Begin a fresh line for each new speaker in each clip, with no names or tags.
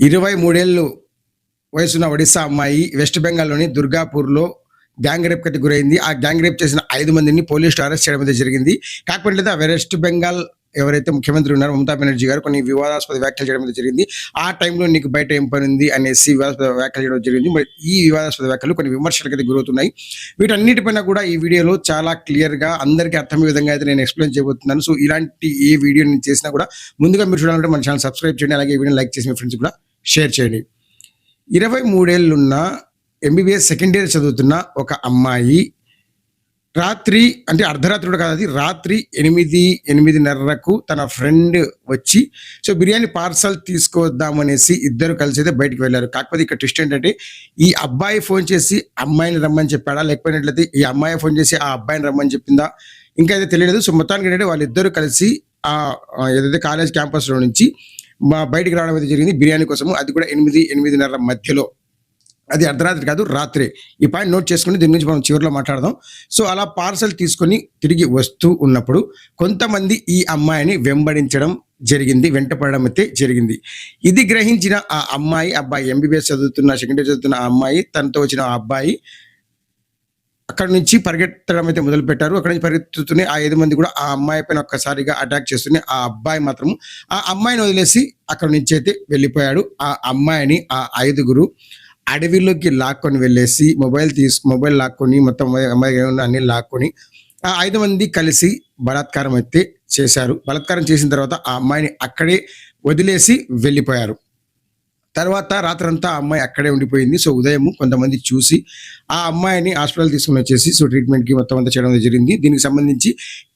ఇరవై మూడేళ్ళు వయసున్న ఒడిశా అమ్మాయి వెస్ట్ బెంగాల్లోని దుర్గాపూర్లో గ్యాంగ్ రేప్ కట్టి గురైంది. ఆ గ్యాంగ్ రేప్ చేసిన ఐదు మందిని పోలీసులు అరెస్ట్ చేయడం జరిగింది. కాకపోతే వెస్ట్ బెంగాల్ ఎవరైతే ముఖ్యమంత్రి ఉన్నారో మమతా బెనర్జీ గారు కొన్ని వివాదాస్పద వ్యాఖ్యలు చేయడం జరిగింది. ఆ టైంలో నీకు బయట ఏం పని ఉంది అనేసి వివాదాస్పద వ్యాఖ్యలు చేయడం జరిగింది. మరి ఈ వివాదాస్పద వ్యాఖ్యలు కొన్ని విమర్శలకు అయితే గురవుతున్నాయి. వీటన్నిటిపైన కూడా ఈ వీడియోలో చాలా క్లియర్గా అందరికీ అర్థమయ్యే విధంగా అయితే నేను ఎక్స్ప్లెయిన్ చేయబోతున్నాను. సో ఇలాంటి ఏ వీడియో నేను చేసినా కూడా ముందుగా మీరు చూడాలంటే మన ఛానల్ సబ్స్క్రైబ్ చేయండి. అలాగే ఈ వీడియో లైక్ చేసి మీ ఫ్రెండ్స్ కూడా షేర్ చేయండి. ఇరవై మూడేళ్ళున్న ఎంబీబీఎస్ సెకండ్ ఇయర్ చదువుతున్న ఒక అమ్మాయి రాత్రి అంటే అర్ధరాత్రి కాదు అది రాత్రి ఎనిమిది ఎనిమిదిన్నరకు తన ఫ్రెండ్ వచ్చి సో బిర్యానీ పార్సల్ తీసుకొద్దామనేసి ఇద్దరు కలిసి అయితే బయటికి వెళ్ళారు. కాకపోతే ఇక్కడ ట్విస్ట్ ఏంటంటే ఈ అబ్బాయి ఫోన్ చేసి అమ్మాయిని రమ్మని చెప్పాడా? లేకపోయినట్లయితే ఈ అమ్మాయి ఫోన్ చేసి ఆ అబ్బాయిని రమ్మని చెప్పిందా? ఇంకా అయితే తెలియలేదు. సో మొత్తానికి ఏంటంటే వాళ్ళిద్దరు కలిసి ఆ ఆ ఏదైతే కాలేజ్ క్యాంపస్లో నుంచి మా బయటికి రావడం అయితే జరిగింది. బిర్యానీ కోసము. అది కూడా ఎనిమిది ఎనిమిదిన్నర మధ్యలో. అది అర్ధరాత్రి కాదు రాత్రే. ఈ పాయింట్ నోట్ చేసుకుని దీని గురించి మనం చివరిలో మాట్లాడదాం. సో అలా పార్సల్ తీసుకొని తిరిగి వస్తూ ఉన్నప్పుడు కొంతమంది ఈ అమ్మాయిని వెంబడించడం జరిగింది వెంటపడడం అయితే జరిగింది. ఇది గ్రహించిన ఆ అమ్మాయి అబ్బాయి ఎంబీబీఎస్ చదువుతున్న సెకండ్ చదువుతున్న ఆ అమ్మాయి తనతో వచ్చిన ఆ అబ్బాయి అక్కడ నుంచి పరిగెత్తడం అయితే మొదలు పెట్టారు అక్కడ నుంచి పరిగెత్తుతూనే ఆ ఐదు మంది కూడా ఆ అమ్మాయి పైన ఒక్కసారిగా అటాక్ చేస్తూనే ఆ అబ్బాయి మాత్రం ఆ అమ్మాయిని వదిలేసి అక్కడ నుంచి అయితే వెళ్ళిపోయాడు. ఆ అమ్మాయిని ఆ ఐదుగురు అడవిలోకి లాక్కొని వెళ్ళేసి మొబైల్ తీసు మొబైల్ లాక్కొని మొత్తం అమ్మాయి అన్ని లాక్కొని ఆ ఐదు మంది కలిసి బలాత్కారం అయితే చేశారు. బలాత్కారం చేసిన తర్వాత ఆ అమ్మాయిని అక్కడే వదిలేసి వెళ్ళిపోయారు. తర్వాత రాత్రంతా ఆ అమ్మాయి అక్కడే ఉండిపోయింది. సో ఉదయం కొంతమంది చూసి ఆ అమ్మాయిని హాస్పిటల్ తీసుకుని వచ్చేసి సో ట్రీట్మెంట్కి మొత్తం అంతా చేయడం జరిగింది. దీనికి సంబంధించి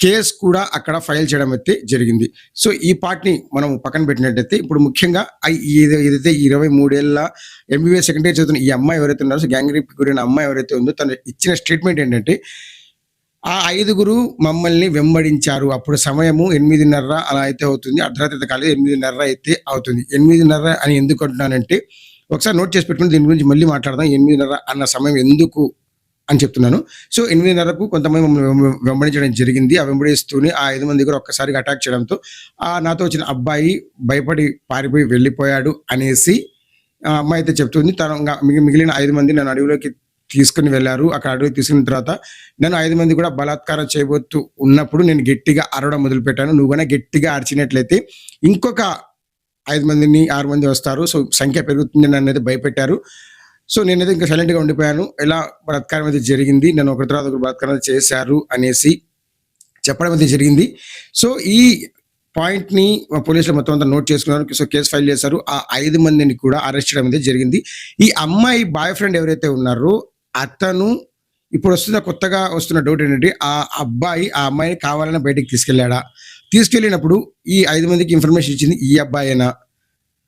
కేసు కూడా అక్కడ ఫైల్ చేయడం అయితే జరిగింది. సో ఈ పార్ట్ని మనం పక్కన పెట్టినట్టయితే ఇప్పుడు ముఖ్యంగా ఏదైతే ఇరవై మూడేళ్ళ ఎంబీబీఎస్ సెకండ్ ఇయర్ చదువుతున్న ఈ అమ్మాయి ఎవరైతే ఉన్నారో సో గ్యాంగ్ రేప్ గురైన అమ్మాయి ఎవరైతే ఉందో తను ఇచ్చిన స్టేట్మెంట్ ఏంటంటే ఆ ఐదుగురు మమ్మల్ని వెంబడించారు. అప్పుడు సమయము ఎనిమిదిన్నర అలా అయితే అవుతుంది. అర్ధరాత్రి కాలేదు ఎనిమిదిన్నర అయితే అవుతుంది. ఎనిమిదిన్నర అని ఎందుకు అంటున్నానంటే ఒకసారి నోట్ చేసి పెట్టుకుని దీని గురించి మళ్ళీ మాట్లాడదాం. ఎనిమిదిన్నర అన్న సమయం ఎందుకు అని చెప్తున్నాను. సో ఎనిమిదిన్నరకు కొంతమంది మమ్మల్ని వెంబడించడం జరిగింది. ఆ వెంబడిస్తూనే ఆ ఐదు మంది కూడా ఒక్కసారిగా అటాక్ చేయడంతో ఆ నాతో వచ్చిన అబ్బాయి భయపడి పారిపోయి వెళ్ళిపోయాడు అనేసి ఆ అమ్మాయి అయితే చెప్తుంది. తన మిగిలిన ఐదు మంది నన్ను అడవిలోకి తీసుకుని వెళ్ళారు. అక్కడ అడవి తీసుకున్న తర్వాత నన్ను ఐదు మంది కూడా బలాత్కారం చేయబోతూ ఉన్నప్పుడు నేను గట్టిగా అరవడం మొదలుపెట్టాను. నువ్వు కూడా గట్టిగా అరిచినట్లయితే ఇంకొక ఐదు మందిని ఆరు మంది వస్తారు. సో సంఖ్య పెరుగుతుంది నన్ను అయితే భయపెట్టారు. సో నేనైతే ఇంకా సైలెంట్గా ఉండిపోయాను. ఎలా బలాత్కారం అయితే జరిగింది నన్ను ఒకరి తర్వాత ఒకరు బలాత్కారం చేశారు అనేసి చెప్పడం అయితే జరిగింది. సో ఈ పాయింట్ని మా పోలీసులు మొత్తం అంతా నోట్ చేసుకున్నారు. సో కేసు ఫైల్ చేశారు. ఆ ఐదు మందిని కూడా అరెస్ట్ చేయడం అయితే జరిగింది. ఈ అమ్మాయి బాయ్ ఫ్రెండ్ ఎవరైతే ఉన్నారో అతను ఇప్పుడు వస్తున్న కొత్తగా వస్తున్న డౌట్ ఏంటంటే ఆ అబ్బాయి ఆ అమ్మాయిని కావాలని బయటికి తీసుకెళ్ళాడా? తీసుకెళ్ళినప్పుడు ఈ ఐదు మందికి ఇన్ఫర్మేషన్ ఇచ్చింది ఈ అబ్బాయినా?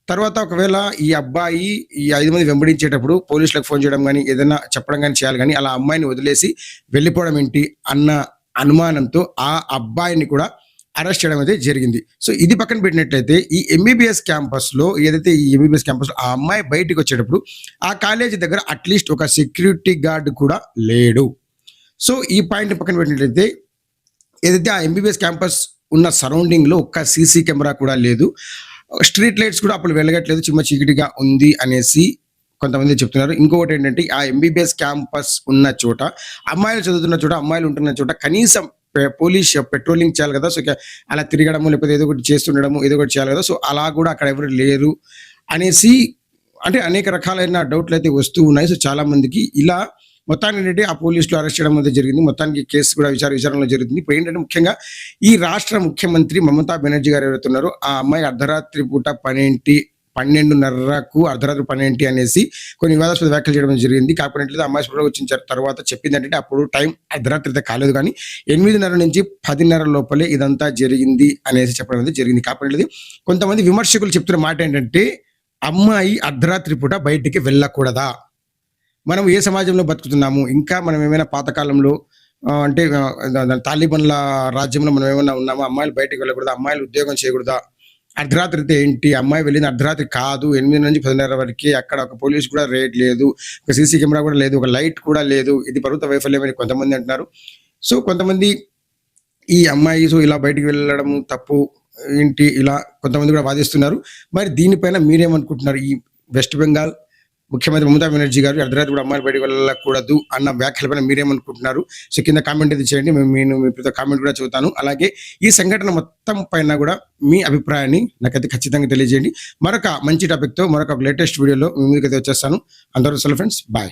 తర్వాత ఒకవేళ ఈ అబ్బాయి ఈ ఐదు మంది వెంబడించేటప్పుడు పోలీసులకు ఫోన్ చేయడం కానీ ఏదైనా చెప్పడం కానీ చేయాలి కానీ అలా అమ్మాయిని వదిలేసి వెళ్ళిపోవడం ఏంటి? అన్న అనుమానంతో ఆ అబ్బాయిని కూడా అరెస్ట్ చేయడం అయితే జరిగింది. సో ఇది పక్కన పెట్టినట్లయితే ఈ ఎంబీబీఎస్ క్యాంపస్లో ఏదైతే ఈ ఎంబీబీఎస్ క్యాంపస్లో ఆ అమ్మాయి బయటకు వచ్చేటప్పుడు ఆ కాలేజీ దగ్గర అట్లీస్ట్ ఒక సెక్యూరిటీ గార్డ్ కూడా లేడు. సో ఈ పాయింట్ పక్కన పెట్టినట్లయితే ఏదైతే ఆ ఎంబీబీఎస్ క్యాంపస్ ఉన్న సరౌండింగ్లో ఒక్క సీసీ కెమెరా కూడా లేదు. స్ట్రీట్ లైట్స్ కూడా అప్పుడు వెలగట్లేదు చిమ్మ చీకటిగా ఉంది అనేసి కొంతమంది చెప్తున్నారు. ఇంకొకటి ఏంటంటే ఆ ఎంబీబీఎస్ క్యాంపస్ ఉన్న చోట అమ్మాయిలు చదువుతున్న చోట అమ్మాయిలు ఉంటున్న చోట కనీసం పోలీస్ పెట్రోలింగ్ చేయాలి కదా సో అలా తిరగడము లేకపోతే ఏదో ఒకటి చేస్తుండడము ఏదో ఒకటి చేయాలి కదా సో అలా కూడా అక్కడ ఎవరు లేరు అనేసి అంటే అనేక రకాలైన డౌట్లు అయితే వస్తూ ఉన్నాయి. సో చాలా మందికి ఇలా మొత్తానికి ఏంటంటే ఆ పోలీసులు అరెస్ట్ చేయడం అనేది జరిగింది. మొత్తానికి కేసు కూడా విచార విచారణలో జరుగుతుంది ఇప్పుడు ఏంటంటే ముఖ్యంగా ఈ రాష్ట్ర ముఖ్యమంత్రి మమతా బెనర్జీ గారు ఎవరైతే ఆ అమ్మాయి అర్ధరాత్రి పూట పనేంటి పన్నెండున్నరకు అర్ధరాత్రి పన్నెంటి అనేసి కొన్ని వివాదాస్పద వ్యాఖ్యలు చేయడం జరిగింది. కాకపోతే అమ్మాయి స్పృహ వచ్చిన తర్వాత చెప్పింది అంటే అప్పుడు టైం అర్ధరాత్రి అయితే కాలేదు కానీ ఎనిమిదిన్నర నుంచి పదిన్నర లోపలే ఇదంతా జరిగింది అనేసి చెప్పడం అనేది జరిగింది. కాకపోతే కొంతమంది విమర్శకులు చెప్తున్న మాట ఏంటంటే అమ్మాయి అర్ధరాత్రి పూట బయటికి వెళ్ళకూడదా? మనం ఏ సమాజంలో బతుకుతున్నాము? ఇంకా మనం ఏమైనా పాతకాలంలో అంటే తాలిబన్ల రాజ్యంలో మనం ఏమైనా ఉన్నామా? అమ్మాయిలు బయటకు వెళ్ళకూడదా? అమ్మాయిలు ఉద్యోగం చేయకూడదా? అర్ధరాత్రి అయితే ఏంటి? అమ్మాయి వెళ్ళింది అర్ధరాత్రి కాదు. ఎనిమిది నుంచి పదిన్నర వరకు అక్కడ ఒక పోలీస్ కూడా రేట్ లేదు. ఒక సీసీ కెమెరా కూడా లేదు. ఒక లైట్ కూడా లేదు. ఇది ప్రభుత్వ వైఫల్యం అని కొంతమంది అంటున్నారు. సో కొంతమంది ఈ అమ్మాయి సో ఇలా బయటికి వెళ్ళడం తప్పు ఏంటి? ఇలా కొంతమంది కూడా వాదిస్తున్నారు. మరి దీనిపైన మీరేమనుకుంటున్నారు? ఈ వెస్ట్ బెంగాల్ ముఖ్యమంత్రి మమతా బెనర్జీ గారు అర్ధరాత్రి కూడా అమ్మాయిలు బయటకు వెళ్ళకూడదు అన్న వ్యాఖ్యలపైన మీరేమనుకుంటున్నారు? సో కింద కామెంట్ అయితే చేయండి మేము నేను మీ ప్రతి కామెంట్ కూడా చదువుతాను అలాగే ఈ సంఘటన మొత్తం పైన కూడా మీ అభిప్రాయాన్ని నాకైతే ఖచ్చితంగా తెలియజేయండి. మరొక మంచి టాపిక్తో మరొక లేటెస్ట్ వీడియోలో మీ ముందుకైతే వచ్చేస్తాను. అందరూ సెల్ ఫ్రెండ్స్ బాయ్.